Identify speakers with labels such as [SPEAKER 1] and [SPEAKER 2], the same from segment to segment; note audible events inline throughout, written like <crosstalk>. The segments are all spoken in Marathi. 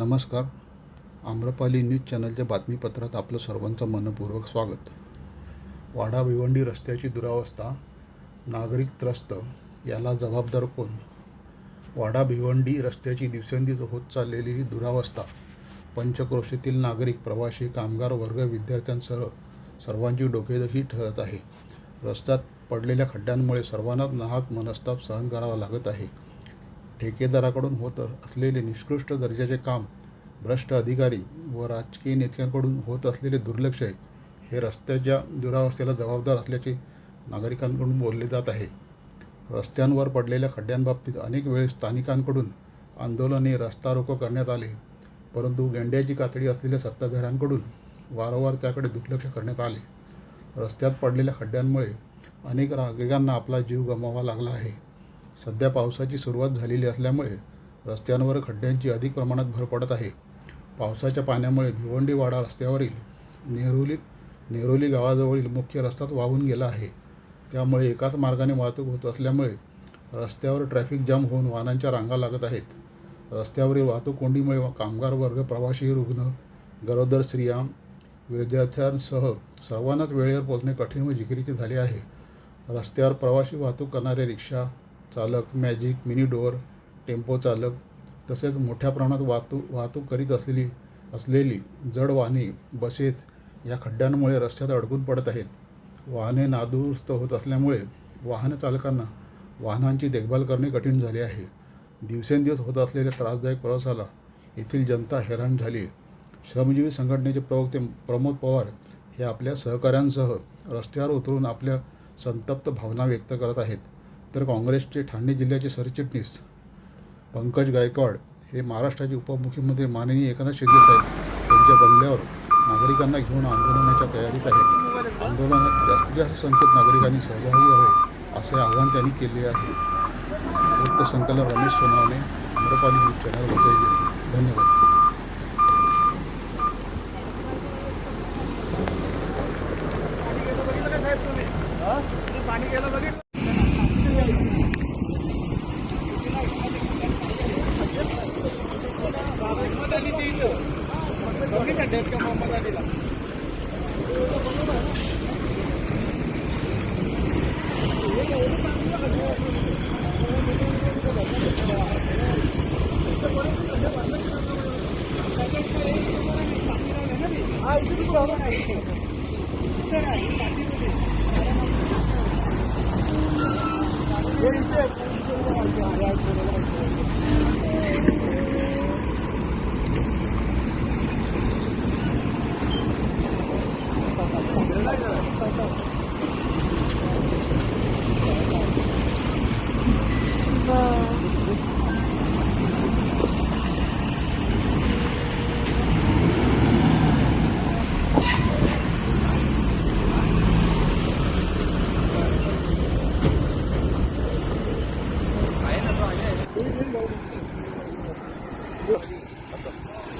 [SPEAKER 1] नमस्कार. आम्रपाली न्यूज चॅनलच्या बातमीपत्रात आपलं सर्वांचं मनपूर्वक स्वागत. वाडा भिवंडी रस्त्याची दुरावस्था नागरिक त्रस्त याला जबाबदार कोण? वाडा भिवंडी रस्त्याची दिवसेंदिवस होत चाललेली ही दुरावस्था पंचक्रोशीतील नागरिक प्रवासी कामगार वर्ग विद्यार्थ्यांसह सर्वांची डोकेदुखी ठरत आहे. रस्त्यात पडलेल्या खड्ड्यांमुळे सर्वांनाच नाहक मनस्ताप सहन करावा लागत आहे. ठेकेदाराकडून होत असलेले निष्कृष्ट दर्जाचे काम भ्रष्ट अधिकारी व राजकीय नेत्यांकडून होत असलेले दुर्लक्ष हे रस्त्याच्या दुरावस्थेला जबाबदार असल्याचे नागरिकांकडून बोलले जात आहे. रस्त्यांवर पडलेल्या खड्ड्यांबाबतीत अनेक वेळेस स्थानिकांकडून आंदोलने रस्ता रोको करण्यात आले परंतु गेंड्याची कातडी असलेल्या सत्ताधाऱ्यांकडून वारंवार त्याकडे दुर्लक्ष करण्यात आले. रस्त्यात पडलेल्या खड्ड्यांमुळे अनेक नागरिकांना आपला जीव गमवावा लागला आहे. सध्या पावसाची सुरुवात झालेली असल्यामुळे रस्त्यांवर खड्ड्यांची अधिक प्रमाणात भर पडत आहे. पावसाच्या पाण्यामुळे भिवंडीवाडा रस्त्यावरील नेहरुली नेहरोली गावाजवळील मुख्य रस्ताच वाहून गेला आहे. त्यामुळे एकाच मार्गाने वाहतूक होत असल्यामुळे रस्त्यावर ट्रॅफिक जाम होऊन वाहनांच्या रांगा लागत आहेत. रस्त्यावरील वाहतूक कोंडीमुळे कामगार वर्ग प्रवासी रुग्ण गरोदर स्त्रिया विद्यार्थ्यांसह सर्वांनाच वेळेवर पोहोचणे कठीण व जिकिरीचे झाले आहे. रस्त्यावर प्रवासी वाहतूक करणारे रिक्षा चालक मॅजिक मिनी डोअर टेम्पो चालक तसेच मोठ्या प्रमाणात वाहतूक वाहतूक करीत असलेली असलेली जड वाहने बसेस या खड्ड्यांमुळे रस्त्यात अडकून पडत आहेत. वाहने नादुरुस्त होत असल्यामुळे वाहन चालकांना वाहनांची देखभाल करणे कठीण झाले आहे. दिवसेंदिवस होत असलेल्या त्रासदायक प्रवासाला येथील जनता हैराण झाली आहे. श्रमजीवी संघटनेचे प्रवक्ते प्रमोद पवार हे आपल्या सहकाऱ्यांसह रस्त्यावर उतरून आपल्या संतप्त भावना व्यक्त करत आहेत. तर काँग्रेसचे ठाणे जिल्ह्याचे सरचिटणीस पंकज गायकवाड हे महाराष्ट्राचे उपमुख्यमंत्री माननीय एकनाथ शिंदे साहेब यांच्या बंगल्यावर नागरिकांना घेऊन आंदोलनाच्या तयारीत आहेत. आंदोलनात जास्तीत जास्त संख्येत नागरिकांनी सहभागी व्हावे असे आवाहन त्यांनी केले आहे. वृत्तसंकलन रमेश सोनावणे आम्रपाली न्यूज चॅनल वसई धन्यवाद.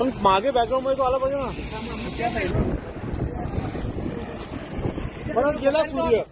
[SPEAKER 2] पण मागे बॅकग्राऊंडमध्ये तो आला पाहिजे ना परत गेला सूर्य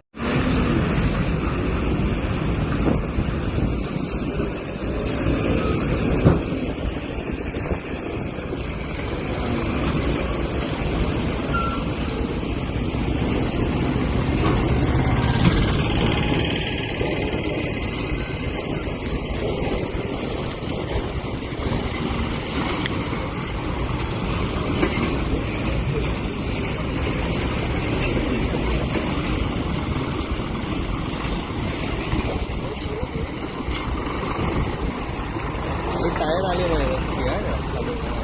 [SPEAKER 3] हे टायर आले पाहिजे आहे का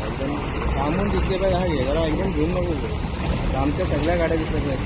[SPEAKER 3] एकदम थांबून दिसले पाहिजे हा घे जरा एकदम घेऊन नको आमच्या सगळ्या गाड्या दिसल्या पाहिजेत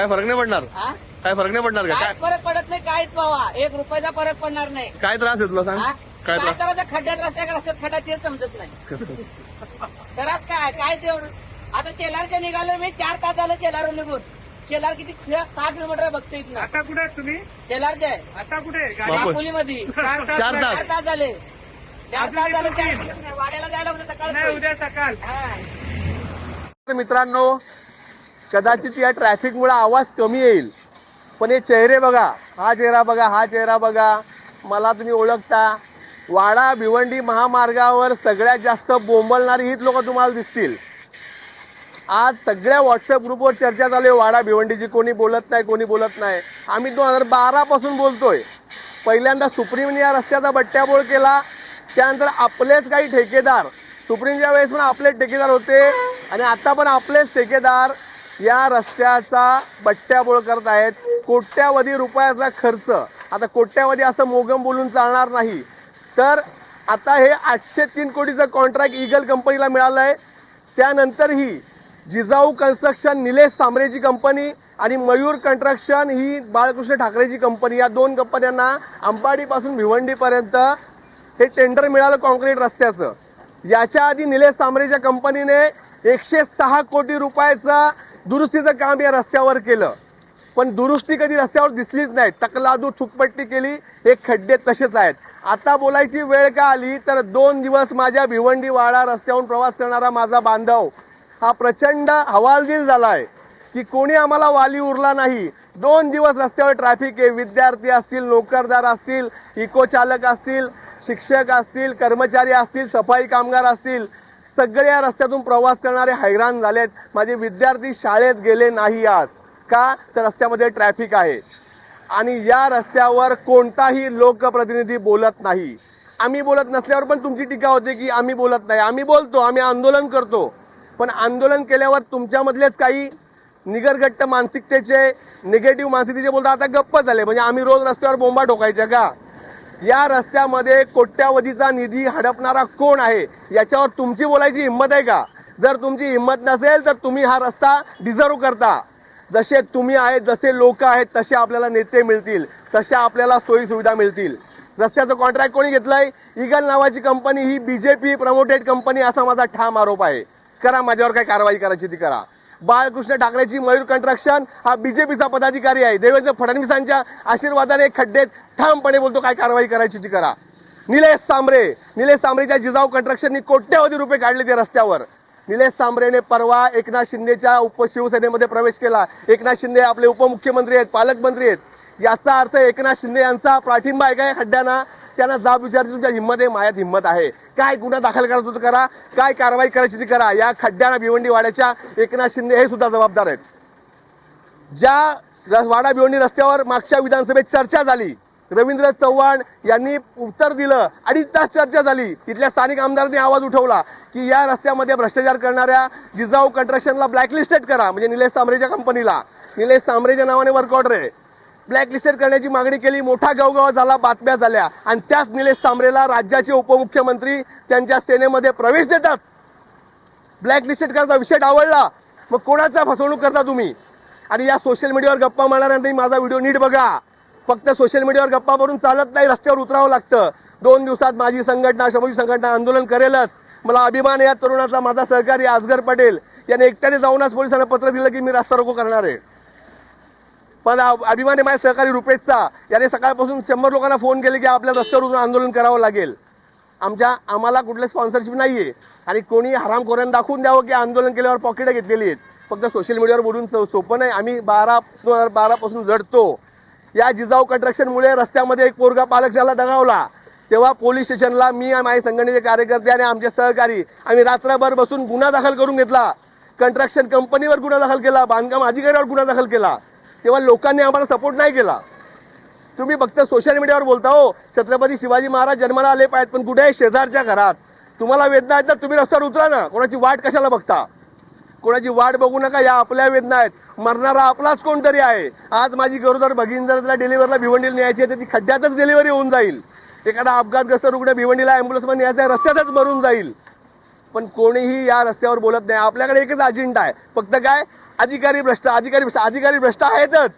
[SPEAKER 2] काय फरक नाही पडणार?
[SPEAKER 4] हा?
[SPEAKER 2] काय फरक नाही पडणार का?
[SPEAKER 4] काय
[SPEAKER 2] काय
[SPEAKER 4] फरक पडत नाही काहीच बाबा. एक रुपयाचा फरक पडणार नाही.
[SPEAKER 2] काय त्रास आहे तुला सांग?
[SPEAKER 4] हा?
[SPEAKER 2] काय
[SPEAKER 4] काय
[SPEAKER 2] त्रास?
[SPEAKER 4] करायचं खड्ड्यात रस्त्यात रस्त्यात खड्डा ते समजत नाही. <laughs> त्रास काय? काय तेवढं? आता शेलारच्या निघालो मी चार तास झालं शेलारून निघून. शेलार किती छ- सहा किलोमीटर बघतो इथं
[SPEAKER 5] आता कुठे आहेत तुम्ही?
[SPEAKER 4] शेलारचे आहे.
[SPEAKER 5] आता कुठे आहे?
[SPEAKER 2] बापू.
[SPEAKER 4] दापोलीमध्ये. <laughs>
[SPEAKER 5] चार तास
[SPEAKER 2] चार
[SPEAKER 5] नाही.
[SPEAKER 2] तास.
[SPEAKER 4] चार तास झाले. चार तास झाले. वाड्याला जायला
[SPEAKER 5] नाही
[SPEAKER 4] सकाळ
[SPEAKER 5] उद्या सकाळ.
[SPEAKER 2] मित्रांनो कदाचित या ट्रॅफिकमुळे आवाज कमी येईल. पण हे चेहरे बघा हा चेहरा बघा हा चेहरा बघा मला तुम्ही ओळखता. वाडा भिवंडी महामार्गावर सगळ्यात जास्त बोंबलणारी हीच लोक तुम्हाला दिसतील. आज सगळ्या व्हॉट्सअप ग्रुपवर चर्चा चालू आहे वाडा भिवंडीची कोणी बोलत नाही कोणी बोलत नाही. आम्ही दोन हजार बारापासून बोलतोय. पहिल्यांदा सुप्रीमने या रस्त्याचा बट्ट्याबोळ केला त्यानंतर आपलेच काही ठेकेदार. सुप्रीमच्या वेळेस पण आपलेच ठेकेदार होते आणि आता पण आपलेच ठेकेदार. या रस्त्याचा बट्ट्याबोळ करत आहेत. कोट्यावधी रुपयाचा खर्च. आता कोट्यावधी असं मोगम बोलून चालणार नाही. तर आता हे आठशे तीन कोटीचं कॉन्ट्रॅक्ट इगल कंपनीला मिळालं आहे. त्यानंतरही जिजाऊ कन्स्ट्रक्शन निलेश सांबरेची कंपनी आणि मयूर कन्स्ट्रक्शन ही बाळकृष्ण ठाकरेची कंपनी या दोन कंपन्यांना अंबाडीपासून भिवंडीपर्यंत हे टेंडर मिळालं कॉन्क्रीट रस्त्याचं. याच्या आधी निलेश सांबरेच्या कंपनीने एकशे सहा कोटी रुपयाचा दुरुस्तीचं काम या रस्त्यावर केलं. पण दुरुस्ती कधी रस्त्यावर दिसलीच नाही. तकलादू थुकपट्टी केली हे खड्डे तसेच आहेत. आता बोलायची वेळ का आली तर दोन दिवस माझ्या भिवंडी वाडा रस्त्यावरून प्रवास करणारा माझा बांधव हा प्रचंड हवालदिल झाला आहे की कोणी आम्हाला वाली उरला नाही. दोन दिवस रस्त्यावर ट्रॅफिक आहे. विद्यार्थी असतील नोकरदार असतील इको चालक असतील शिक्षक असतील कर्मचारी असतील सफाई कामगार असतील सगळे या रस्त्यातून प्रवास करणारे हैराण झालेत. माझे विद्यार्थी शाळेत गेले नाही आज. का? तर रस्त्यामध्ये ट्रॅफिक आहे. आणि या रस्त्यावर कोणताही लोकप्रतिनिधी बोलत नाही. आम्ही बोलत नसल्यावर पण तुमची टीका होते की आम्ही बोलत नाही. आम्ही बोलतो आम्ही आंदोलन करतो. पण आंदोलन केल्यावर तुमच्यामधलेच काही निगरगट्ट मानसिकतेचे निगेटिव्ह मानसिकतेचे बोलता आता गप्प झाले. म्हणजे आम्ही रोज रस्त्यावर बोंबा ठोकायच्या का? या रस्त्यामध्ये कोट्यावधीचा निधी हडपणारा कोण आहे? याच्यावर तुमची बोलायची हिंमत आहे का? जर तुमची हिंमत नसेल तर तुम्ही हा रस्ता डिझर्व करता. जसे तुम्ही आहेत जसे लोक आहेत तसे आपल्याला नेते मिळतील तशा आपल्याला सोयी सुविधा मिळतील. रस्त्याचं कॉन्ट्रॅक्ट कोणी घेतलंय? इगल नावाची कंपनी ही बीजेपी प्रमोटेड कंपनी असा माझा ठाम आरोप आहे. करा माझ्यावर काय कारवाई करायची ती करा. बाळकृष्ण ठाकरेची मयूर कंस्ट्रक्शन हा बीजेपीचा पदाधिकारी आहे. देवेंद्र फडणवीसांच्या आशीर्वादाने खड्डेत ठामपणे बोलतो काय कारवाई करायची ती करा. निलेश सांबरे निलेश सांबरेच्या जिजाऊ कंस्ट्रक्शननी कोट्यवधी रुपये काढले ते रस्त्यावर. निलेश सांबरेने परवा एकनाथ शिंदेच्या उप शिवसेनेमध्ये प्रवेश केला. एकनाथ शिंदे आपले उपमुख्यमंत्री आहेत पालकमंत्री आहेत. याचा अर्थ एकनाथ शिंदे यांचा पाठिंबा आहे का या खड्ड्यांना? त्यांना जाब विचारली तुमच्या हिंमत आहे मायात हिंमत आहे. काय गुन्हा दाखल करायचा होता करा काय कारवाई करायची ती करा. या खड्ड्यांना भिवंडी वाड्याच्या एकनाथ शिंदे हे सुद्धा जबाबदार आहेत. ज्या वाडा भिवंडी रस्त्यावर मागच्या विधानसभेत चर्चा झाली रवींद्र चव्हाण यांनी उत्तर दिलं अडीच तास चर्चा झाली. तिथल्या स्थानिक आमदारांनी आवाज उठवला की या रस्त्यामध्ये भ्रष्टाचार करणाऱ्या जिजाऊ कंट्रक्शनला ब्लॅकलिस्टेड करा. म्हणजे निलेश तांबरेच्या कंपनीला निलेश तांबरेच्या नावाने वर्कआउट आहे. ब्लॅक ब्लॅकलिस्टेड करण्याची मागणी केली. मोठा गावगाव झाला बातम्या झाल्या. आणि त्याच निलेश तांबरेला राज्याचे उपमुख्यमंत्री त्यांच्या सेनेमध्ये प्रवेश देतात. ब्लॅकलिस्टेड करता विषय डावळला मग कोणाचा फसवणूक करता तुम्ही? आणि या सोशल मीडियावर गप्पा मारणाऱ्यांनी माझा व्हिडिओ नीट बघा. फक्त सोशल मीडियावर गप्पा मारून चालत नाही रस्त्यावर उतरावं लागतं. दोन दिवसात माझी संघटना शमोजी संघटना आंदोलन करेलच. मला अभिमान या तरुणाचा माझा सहकारी आजगर पटेल याने एकट्याने जाऊनच पोलिसांना पत्र दिलं की मी रस्ता रोको करणार आहे. पण अभिमाने अभिमान माझ्या सहकारी रुपेशचा याने सकाळपासून शंभर लोकांना फोन केले की आपल्या रस्त्यावर उतरून आंदोलन करावं लागेल. आमच्या आम्हाला कुठले स्पॉन्सरशिप नाही आहे आणि कोणी हरामखोऱ्यांना दाखवून द्यावं की आंदोलन केल्यावर पॉकेटं घेतलेली आहेत. फक्त सोशल मीडियावर बोलून सो- सोपं नाही. आम्ही बारा दोन हजार बारापासून लढतो. या जिजाऊ कंट्रक्शनमुळे रस्त्यामध्ये एक पोरगा पालक झाला दगावला. तेव्हा पोलीस स्टेशनला मी आणि माझे संघटनेचे कार्यकर्ते आणि आमचे सहकारी आम्ही रात्रभर बसून गुन्हा दाखल करून घेतला. कंस्ट्रक्शन कंपनीवर गुन्हा दाखल केला बांधकाम अधिकाऱ्यावर गुन्हा दाखल केला. तेव्हा लोकांनी आम्हाला सपोर्ट नाही केला. तुम्ही फक्त सोशल मीडियावर बोलता हो. छत्रपती शिवाजी महाराज जन्माला आले पाहिजेत पण कुठे शेजारच्या घरात. तुम्हाला वेदना आहेत तर तुम्ही रस्त्यावर उतरा ना. कोणाची वाट कशाला बघता? कोणाची वाट बघू नका या आपल्या वेदना आहेत. मरणारा आपलाच कोणतरी आहे. आज माझी गरोदर भगिन जर तिला डिलिव्हरला भिवंडीला न्यायची आहे तर ती खड्ड्यातच डिलिव्हरी होऊन जाईल. एखादा अपघातग्रस्त रुग्ण भिवंडीला ॲम्ब्युलन्समध्ये न्यायचा आहे रस्त्यातच मरून जाईल. पण कोणीही या रस्त्यावर बोलत नाही. आपल्याकडे एकच अजेंडा आहे. फक्त काय? अधिकारी भ्रष्ट अधिकारी भ्रष्ट अधिकारी भ्रष्ट आहेतच.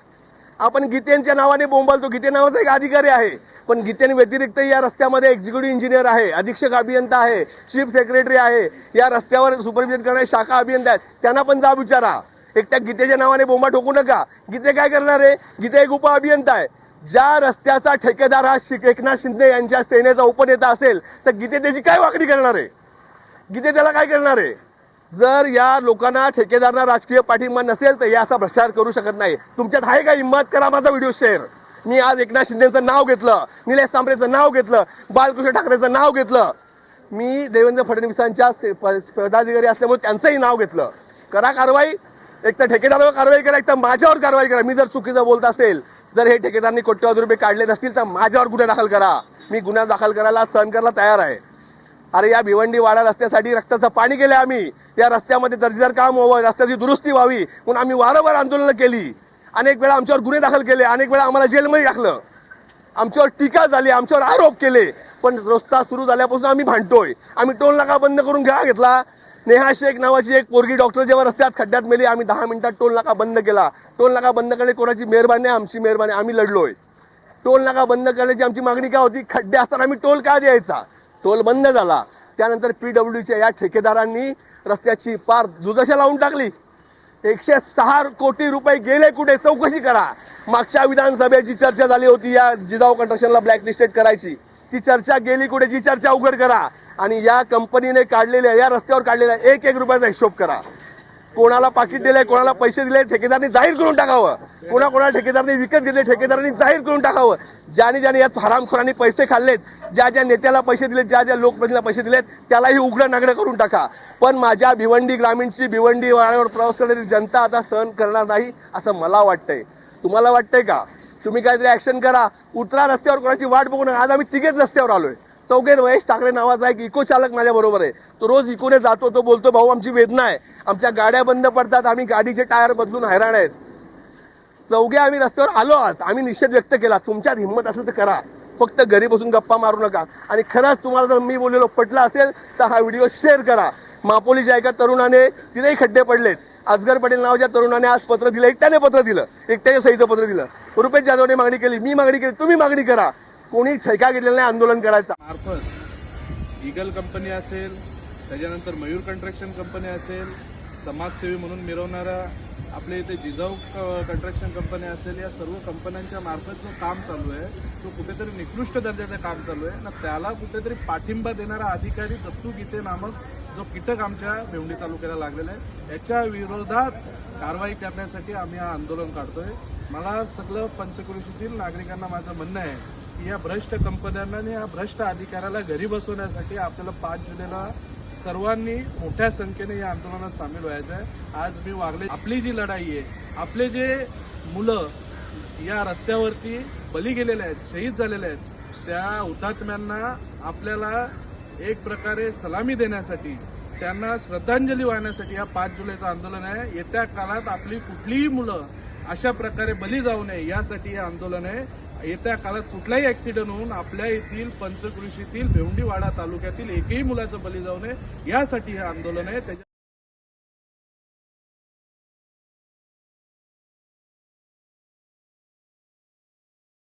[SPEAKER 2] आपण गीतेंच्या नावाने बोंबालतो गीते नावाचा एक अधिकारी आहे. पण गीतेन व्यतिरिक्त या रस्त्यामध्ये एक्झिक्युटिव्ह इंजिनियर आहे अधीक्षक अभियंता आहे चीफ सेक्रेटरी आहे. या रस्त्यावर सुपरविजन करणारे शाखा अभियंता आहेत. त्यांना पण जा विचारा. एकट्या गीतेच्या नावाने बोंबा ठोकू नका. गीते काय करणार आहे? गीते एक उप अभियंता आहे. ज्या रस्त्याचा ठेकेदार हा शिक- एकनाथ शिंदे यांच्या सेनेचा उपनेता असेल तर गीते त्याची काय वाकडी करणार आहे? गीते त्याला काय करणार आहे? जर या लोकांना ठेकेदारांना राजकीय पाठिंबा नसेल तर या असा भ्रष्टाचार करू शकत नाही. तुमच्यात आहे का हिंमत? करा माझा व्हिडिओ शेअर. मी आज एकनाथ शिंदेचं नाव घेतलं निलेश तांबरेचं नाव घेतलं बालकृष्ण ठाकरेचं नाव घेतलं. मी देवेंद्र फडणवीसांच्या पदाधिकारी असल्यामुळे त्यांचंही नाव घेतलं. करा कारवाई. एक तर ठेकेदारावर कारवाई करा एक तर माझ्यावर कारवाई करा. मी जर चुकीचं बोलत असेल जर हे ठेकेदारांनी कोट्यवधी रुपये काढले नसतील तर माझ्यावर गुन्हा दाखल करा. मी गुन्हा दाखल करायला सहन करायला तयार आहे. अरे या भिवंडी वाडा रस्त्यासाठी रक्ताचं पाणी केलं आम्ही. या रस्त्यामध्ये दर्जेदार काम व्हावं रस्त्याची दुरुस्ती व्हावी म्हणून आम्ही वारंवार आंदोलनं केली. अनेक वेळा आमच्यावर गुन्हे दाखल केले अनेक वेळा आम्हाला जेलमध्ये टाकलं. आमच्यावर टीका झाली आमच्यावर आरोप केले. पण रस्ता सुरू झाल्यापासून आम्ही भांडतोय. आम्ही टोल नाका बंद करून घ्या घेतला. नेहा शेख नावाची एक पोरगी डॉक्टर जेव्हा रस्त्यात खड्ड्यात मेली आम्ही दहा मिनिटात टोल नाका बंद केला. टोल नाका बंद करणे कोणाची मेहरबानी आहे? आमची मेहरबानी आम्ही लढलोय. टोल नाका बंद करण्याची आमची मागणी काय होती? खड्डे असताना आम्ही टोल का द्यायचा? टोल बंद झाला. त्यानंतर पीडब्ल्यूच्या या ठेकेदारांनी रस्त्याची पार जुदशा लावून टाकली. एकशे सहा कोटी रुपये गेले कुठे? चौकशी करा. मागच्या विधानसभेची चर्चा झाली होती या जिजाऊ कंस्ट्रक्शनला ब्लॅकलिस्टेड करायची. ती चर्चा गेली कुठे? जी चर्चा उघड करा. आणि या कंपनीने काढलेल्या या रस्त्यावर काढलेल्या एक एक रुपयाचा हिशोब करा. कोणाला पाकिट दिलंय कोणाला पैसे दिले ठेकेदारांनी जाहीर करून टाकावं. कोणा कोणाला ठेकेदारांनी विकत घेतले ठेकेदारांनी जाहीर करून टाकावं. ज्याने ज्याने यात हरामखोरांनी पैसे खाल्लेत ज्या ज्या नेत्याला पैसे दिलेत ज्या ज्या लोकप्रतिनिधीला पैसे दिलेत त्यालाही उघडं नागडं करून टाका. पण माझ्या भिवंडी ग्रामीणची भिवंडी वाड्यावर प्रवास करणारी जनता आता सहन करणार नाही असं मला वाटतंय. तुम्हाला वाटतंय का? तुम्ही काहीतरी ऍक्शन करा. उतरा रस्त्यावर कोणाची वाट बघू नका आज आम्ही तिघेच रस्त्यावर आलोय. चौघे महेश ठाकरे नावाचा एक इको चालक माझ्या बरोबर आहे. तो रोज इकोने जातो तो बोलतो भाऊ आमची वेदना आहे. आमच्या गाड्या बंद पडतात आम्ही गाडीचे टायर बदलून हैराण आहेत. चौघे आम्ही रस्त्यावर आलो आज. आम्ही निषेध व्यक्त केला तुमच्यात हिंमत असेल तर करा. फक्त घरी बसून गप्पा मारू नका. आणि खरंच तुम्हाला जर मी बोललेलो पटला असेल तर हा व्हिडिओ शेअर करा. मापोलीच्या एका तरुणाने तिथेही खड्डे पडलेत. अजगर पटेल नावाच्या तरुणाने आज पत्र दिलं. एकट्याने पत्र दिलं. एकट्याच्या सहीचं पत्र दिलं. रुपेश जाधवने मागणी केली. मी मागणी केली. तुम्ही मागणी करा. कोणी ठेका घेतलेला नाही आंदोलन करायचा.
[SPEAKER 5] मार्फत इगल कंपनी असेल त्याच्यानंतर मयूर कंट्रक्शन कंपनी असेल समाजसेवी म्हणून मिरवणारा आपल्या इथे जिजाऊ कंट्रक्शन कंपनी असेल या सर्व कंपन्यांच्या मार्फत जो काम चालू आहे तो कुठेतरी निकृष्ट दर्जाचं काम चालू आहे. ना त्याला कुठेतरी पाठिंबा देणारा अधिकारी दत्तू गीते नामक जो कीटक आमच्या भेवंडी तालुक्याला लागलेला आहे याच्या विरोधात कारवाई करण्यासाठी आम्ही हा आंदोलन काढतोय. मला सगळं पंचक्रोशीतील नागरिकांना माझं म्हणणं आहे की या भ्रष्ट कंपन्यांना आणि या भ्रष्ट अधिकाऱ्याला घरी बसवण्यासाठी आपल्याला पाच जुलैला सर्वांनी मोठ्या संख्येने या आंदोलनात सामील व्हायचं आहे. आज मी वागले आपली जी लढाई आहे आपले जे मुलं या रस्त्यावरती बली गेलेले आहेत शहीद झालेले आहेत त्या हुतात्म्यांना आपल्याला एक प्रकारे सलामी देण्यासाठी त्यांना श्रद्धांजली वाहण्यासाठी या पाच जुलैचं आंदोलन आहे. येत्या काळात आपली कुठलीही मुलं अशा प्रकारे बली जाऊ नये यासाठी हे आंदोलन आहे. येत्या काळात कुठलाही ऍक्सिडेंट होऊन आपल्या येथील पंचकृषीतील भेवंडीवाडा तालुक्यातील एकही मुलाचं बली जाऊ नये. यासाठी हे आंदोलन आहे. त्याच्या